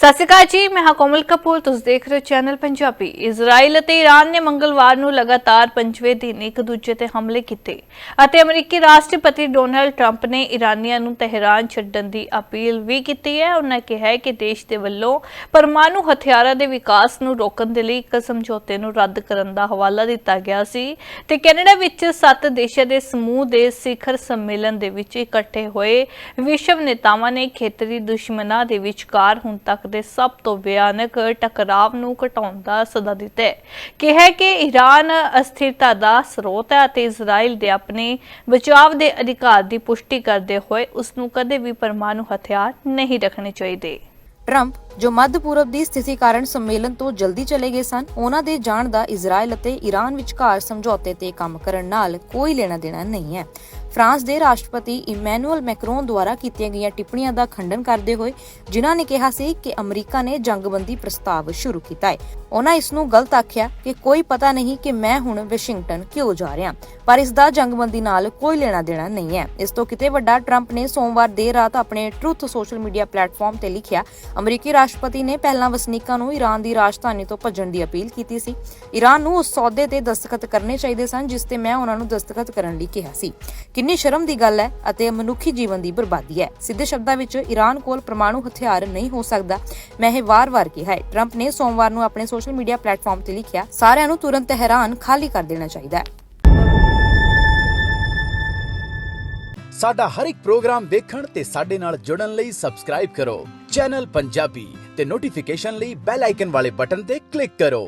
ਸਤਿ ਸ਼੍ਰੀ ਅਕਾਲ ਜੀ, ਮੈਂ ਹਾਂ ਕੋਮਲ ਕਪੂਰ, ਤੁਸੀਂ ਦੇਖ ਰਹੇ ਹੋ ਚੈਨਲ ਪੰਜਾਬੀ। ਇਜ਼ਰਾਈਲ ਅਤੇ ਈਰਾਨ ਨੇ ਮੰਗਲਵਾਰ ਨੂੰ ਲਗਾਤਾਰ ਪੰਜਵੇਂ ਦਿਨ ਇੱਕ ਦੂਜੇ ਤੇ ਹਮਲੇ ਕੀਤੇ ਅਤੇ ਅਮਰੀਕੀ ਰਾਸ਼ਟਰਪਤੀ ਡੋਨਲਡ ਟਰੰਪ ਨੇ ਈਰਾਨੀਆਂ ਨੂੰ ਤਹਿਰਾਨ ਛੱਡਣ ਦੀ ਅਪੀਲ ਵੀ ਕੀਤੀ ਹੈ। ਉਹਨਾਂ ਕਿਹਾ ਹੈ ਕਿ ਦੇਸ਼ ਦੇ ਵੱਲੋਂ ਪਰਮਾਣੂ ਹਥਿਆਰਾਂ ਦੇ ਵਿਕਾਸ ਨੂੰ ਰੋਕਣ ਦੇ ਲਈ ਇੱਕ ਸਮਝੌਤੇ ਨੂੰ ਰੱਦ ਕਰਨ ਦਾ ਹਵਾਲਾ ਦਿੱਤਾ ਗਿਆ ਸੀ ਤੇ ਕੈਨੇਡਾ ਵਿੱਚ ਸੱਤ ਦੇਸ਼ਾਂ ਦੇ ਸਮੂਹ ਦੇ ਸਿਖਰ ਸੰਮੇਲਨ ਦੇ ਵਿੱਚ ਇਕੱਠੇ ਹੋਏ ਵਿਸ਼ਵ ਨੇਤਾਵਾਂ ਨੇ ਖੇਤਰੀ ਦੁਸ਼ਮਣਾਂ ਦੇ ਵਿਚਕਾਰ ਹੁਣ ਤੱਕ ਦੇ ਸਭ ਤੋਂ ਭਿਆਨਕ ਟਕਰਾਵ ਨੂੰ ਘਟਾਉਣ ਦਾ ਸੱਦਾ ਦਿੱਤਾ ਹੈ। ਕਿਹਾ ਕਿ ਈਰਾਨ ਅਸਥਿਰਤਾ ਦਾ ਸਰੋਤ ਹੈ ਅਤੇ ਇਜ਼ਰਾਈਲ ਦੇ ਆਪਣੇ ਬਚਾਵ ਦੇ ਅਧਿਕਾਰ ਦੀ ਪੁਸ਼ਟੀ ਕਰਦੇ ਹੋਏ ਉਸ ਨੂੰ ਕਦੇ ਵੀ ਪਰਮਾਣੂ ਹਥਿਆਰ ਨਹੀਂ ਰੱਖਣੇ ਚਾਹੀਦੇ। ਟਰੰਪ, ਜੋ ਮੱਧ ਪੂਰਬ ਦੀ ਸਥਿਤੀ ਕਾਰਨ ਸੰਮੇਲਨ ਤੋਂ ਜਲਦੀ ਚਲੇ ਗਏ ਸਨ, ਉਹਨਾਂ ਦੇ ਜਾਣ ਦਾ ਇਜ਼ਰਾਈਲ ਅਤੇ ਈਰਾਨ ਵਿਚਕਾਰ ਸਮਝੌਤੇ ਤੇ ਕੰਮ ਕਰਨ ਨਾਲ ਕੋਈ ਲੈਣਾ ਦੇਣਾ ਨਹੀਂ ਹੈ। ਫਰਾਂਸ ਦੇ ਰਾਸ਼ਟਰਪਤੀ ਇਮੈਨੂਅਲ ਮੈਕਰੋਨ ਦੁਆਰਾ ਕੀਤੀਆਂ ਗਈਆਂ ਟਿੱਪਣੀਆਂ ਦਾ ਖੰਡਨ ਕਰਦੇ ਹੋਏ ਜਿਨ੍ਹਾਂ ਨੇ ਕਿਹਾ ਸੀ ਕਿ ਅਮਰੀਕਾ ਨੇ ਜੰਗਬੰਦੀ ਪ੍ਰਸਤਾਵ ਸ਼ੁਰੂ ਕੀਤਾ ਹੈ। ਉਹਨਾਂ ਇਸ ਨੂੰ ਗਲਤ ਆਖਿਆ ਕਿ ਕੋਈ ਪਤਾ ਨਹੀਂ ਕਿ ਮੈਂ ਹੁਣ ਵਾਸ਼ਿੰਗਟਨ ਕਿਉਂ ਜਾ ਰਿਹਾ ਪਰ ਇਸ ਦਾ ਜੰਗਬੰਦੀ ਨਾਲ ਕੋਈ ਲੈਣਾ ਦੇਣਾ ਨਹੀਂ ਹੈ। ਇਸ ਤੋਂ ਕਿਤੇ ਵੱਡਾ ਟਰੰਪ ਨੇ ਸੋਮਵਾਰ ਦੇਰ ਰਾਤ ਆਪਣੇ ਟਰੂਥ ਸੋਸ਼ਲ ਮੀਡੀਆ ਪਲੇਟਫਾਰਮ ਤੇ ਲਿਖਿਆ, ਅਮਰੀਕੀ ਰਾਸ਼ਟਰਪਤੀ ਨੇ ਪਹਿਲਾਂ ਵਸਨੀਕਾਂ ਨੂੰ ਈਰਾਨ ਦੀ ਰਾਜਧਾਨੀ ਤੋਂ ਭੱਜਣ ਦੀ ਅਪੀਲ ਕੀਤੀ ਸੀ। ਈਰਾਨ ਨੂੰ ਉਸ ਸੌਦੇ ਤੇ ਦਸਤਖਤ ਕਰਨੇ ਚਾਹੀਦੇ ਸਨ, ਜਿਸ ਤੇ ਮੈਂ ਉਹਨਾਂ ਨੂੰ ਦਸਤਖਤ ਕਰਨ ਲਈ ਕਿਹਾ ਸੀ। ਕਿੰਨੀ ਸ਼ਰਮ ਦੀ ਗੱਲ ਹੈ ਅਤੇ ਮਨੁੱਖੀ ਜੀਵਨ ਦੀ ਬਰਬਾਦੀ ਹੈ। ਸਿੱਧੇ ਸ਼ਬਦਾਂ ਵਿੱਚ ਈਰਾਨ ਕੋਲ ਪਰਮਾਣੂ ਹਥਿਆਰ ਨਹੀਂ ਹੋ ਸਕਦਾ। ਮੈਂ ਇਹ ਵਾਰ-ਵਾਰ ਕਿਹਾ ਹੈ। ਟਰੰਪ ਨੇ ਸੋਮਵਾਰ ਨੂੰ ਆਪਣੇ ਸੋਸ਼ਲ ਮੀਡੀਆ ਪਲੇਟਫਾਰਮ ਤੇ ਲਿਖਿਆ, ਸਾਰਿਆਂ ਨੂੰ ਤੁਰੰਤ ਤਹਿਰਾਨ ਖਾਲੀ ਕਰ ਦੇਣਾ ਚਾਹੀਦਾ ਹੈ। ਸਾਡਾ ਹਰ ਇੱਕ ਪ੍ਰੋਗਰਾਮ ਦੇਖਣ ਤੇ ਸਾਡੇ ਨਾਲ ਜੁੜਨ ਲਈ ਸਬਸਕ੍ਰਾਈਬ ਕਰੋ। ਚੈਨਲ ਪੰਜਾਬੀ ਤੇ ਨੋਟੀਫਿਕੇਸ਼ਨ ਲਈ ਬੈਲ ਆਈਕਨ ਵਾਲੇ ਬਟਨ ਤੇ ਕਲਿੱਕ ਕਰੋ।